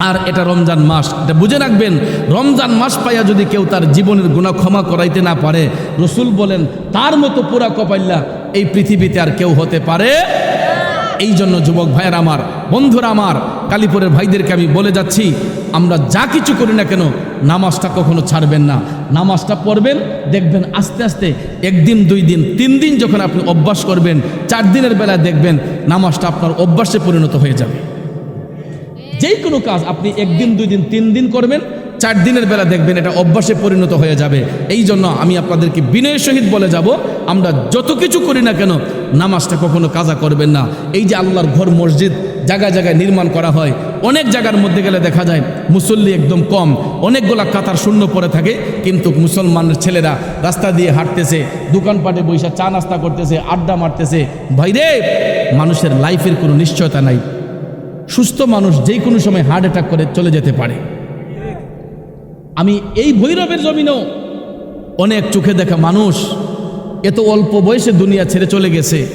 আর এটা রমজান মাস। এটা বুঝে রাখবেন, রমজান মাস পাইয়া যদি কেউ তার জীবনের গুণা ক্ষমা করাইতে না পারে, রসুল বলেন, তার মতো পুরা কপাইল্লা এই পৃথিবীতে আর কেউ হতে পারে? এই জন্য যুবক ভাইয়ের আমার, বন্ধুরা আমার, কালীপুরের ভাইদেরকে আমি বলে যাচ্ছি, আমরা যা কিছু করি না কেন, নামাজটা কখনো ছাড়বেন না। নামাজটা পড়বেন, দেখবেন আস্তে আস্তে একদিন, দুই দিন, তিন দিন যখন আপনি অভ্যাস করবেন, চার দিনের বেলায় দেখবেন নামাজটা আপনার অভ্যাসে পরিণত হয়ে যাবে। যেই কোনো কাজ আপনি একদিন দুই দিন তিন দিন করবেন চার দিনের বেলা দেখবেন এটা অভ্যাসে পরিণত হয়ে যাবে। এই জন্য আমি আপনাদেরকে বিনয়ের সহিত বলে যাব, আমরা যত কিছু করি না কেন নামাজটা কখনো কাজা করবেন না। এই যে আল্লাহর ঘর মসজিদ জায়গায় জায়গায় নির্মাণ করা হয়, অনেক জায়গার মধ্যে গেলে দেখা যায় মুসল্লি একদম কম, অনেকগুলা কাতার শূন্য পড়ে থাকে, কিন্তু মুসলমানের ছেলেরা রাস্তা দিয়ে হাঁটতেছে, দোকানপাটে বৈশা চা নাস্তা করতেছে, আড্ডা মারতেছে। ভাইরে, মানুষের লাইফের কোনো নিশ্চয়তা নাই। সুস্থ মানুষ যেই কোনো সময় হার্ট অ্যাটাক করে চলে যেতে পারে। আমি এই ভৈরবের জমিনেও অনেক চোখে দেখা মানুষ এত অল্প বয়সে দুনিয়া ছেড়ে চলে গেছে।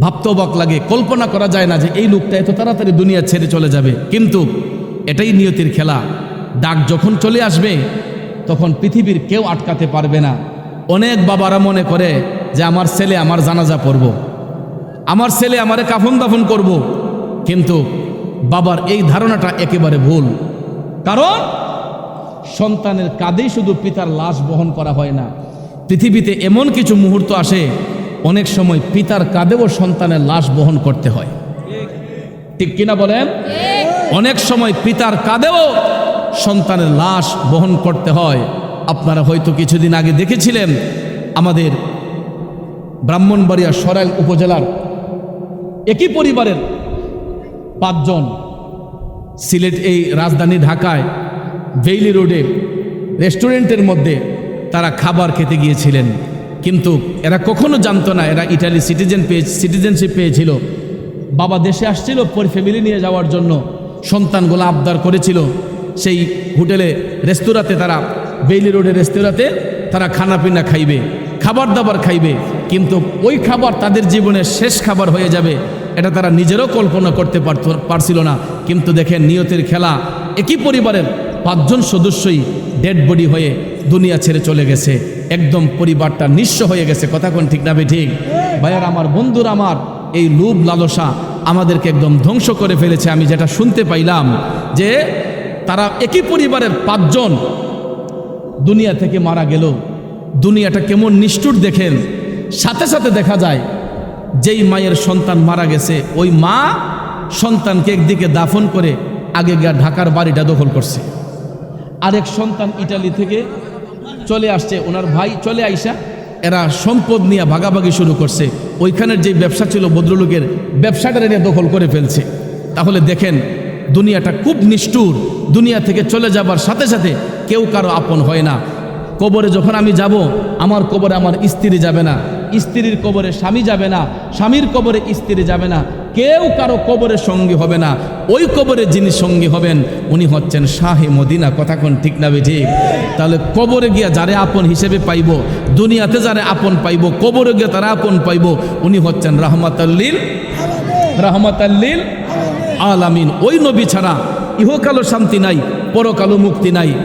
ভাবতে অবাক লাগে, কল্পনা করা যায় না যে এই লোকটা এত তাড়াতাড়ি দুনিয়া ছেড়ে চলে যাবে। কিন্তু এটাই নিয়তির খেলা। ডাক যখন চলে আসবে, তখন পৃথিবীর কেউ আটকাতে পারবে না। অনেক বাবারা মনে করে যে আমার ছেলে আমার জানাজা পড়ব। আমার ছেলে আমারে কাফন দাফন করব। কিন্তু বাবার এই ধারণাটা একেবারে ভুল। কারণ সন্তানের কাঁধেই শুধু পিতার লাশ বহন করা হয় না। পৃথিবীতে এমন কিছু মুহূর্ত আসে, অনেক সময় পিতার কাঁধেও সন্তানের লাশ বহন করতে হয়। ঠিক কিনা বলেন? অনেক সময় পিতার কাঁধেও সন্তানের লাশ বহন করতে হয়। আপনারা হয়তো কিছুদিন আগে দেখেছিলেন, আমাদের ব্রাহ্মণবাড়িয়া সরাইল উপজেলার একই পরিবারের পাঁচজন সিলেট এই রাজধানী ঢাকায় ভেইলি রোডে রেস্টুরেন্টের মধ্যে তারা খাবার খেতে গিয়েছিলেন। কিন্তু এরা কখনো জানতো না, এরা ইটালি সিটিজেন পেয়ে সিটিজেনশিপ পেয়েছিল। বাবা দেশে আসছিল, পরে ফ্যামিলি নিয়ে যাওয়ার জন্য সন্তানগুলো আবদার করেছিল। সেই হোটেলে, রেস্তোরাঁতে তারা বেইলি রোডের রেস্তোরাঁতে তারা খানা পিনা খাইবে, খাবার দাবার খাইবে। কিন্তু ওই খাবার তাদের জীবনের শেষ খাবার হয়ে যাবে। এটা তারা নিজেরও কল্পনা করতে পারত, পারছিল না। কিন্তু দেখেন নিয়তের খেলা, একই পরিবারের পাঁচজন সদস্যই ডেড বডি হয়ে দুনিয়া ছেড়ে চলে গেছে। একদম পরিবারটা নিঃস্ব হয়ে গেছে। কথা কোন ঠিক না ঠিক? ভাইয়ার আমার, বন্ধুর আমার এই লোভ লালসা আমাদেরকে একদম ধ্বংস করে ফেলেছে। আমি যেটা শুনতে পাইলাম যে তারা একই পরিবারের পাঁচজন দুনিয়া থেকে মারা গেল। দুনিয়াটা কেমন নিষ্ঠুর দেখেন। সাথে সাথে দেখা যায় যেই মায়ের সন্তান মারা গেছে, ওই মা সন্তানকে একদিকে দাফন করে আগে গিয়া ঢাকার বাড়িটা দখল করছে। আরেক সন্তান ইটালি থেকে চলে আসছে, ওনার ভাই চলে আইসা, এরা সম্পদ নিয়ে ভাগাভাগি শুরু করছে। ওইখানের যে ব্যবসা ছিল ভদ্রলোকের ব্যবসাটা নিয়ে দখল করে ফেলছে। তাহলে দেখেন, দুনিয়াটা খুব নিষ্ঠুর। দুনিয়া থেকে চলে যাবার সাথে সাথে কেউ কারও আপন হয় না। কবরে যখন আমি যাব, আমার কবরে আমার স্ত্রী যাবে না। স্ত্রীর কবরে স্বামী যাবে না, স্বামীর কবরে স্ত্রী যাবে না, কেউ কারও কবরের সঙ্গী হবে না। ওই কবরে যিনি সঙ্গী হবেন, উনি হচ্ছেন শাহে মদিনা, কথা কোন ঠিক না বে ঠিক? তাহলে কবরে গিয়া যারে আপন হিসেবে পাইব, দুনিয়াতে যারে আপন পাইব, কবরে গিয়া তারা আপন পাইব, উনি হচ্ছেন রাহমাতাল্লিল রাহমাতাল্লিল আলামিন। ওই নবী ছাড়া ইহকালো শান্তি নাই পরকালো মুক্তি নাই।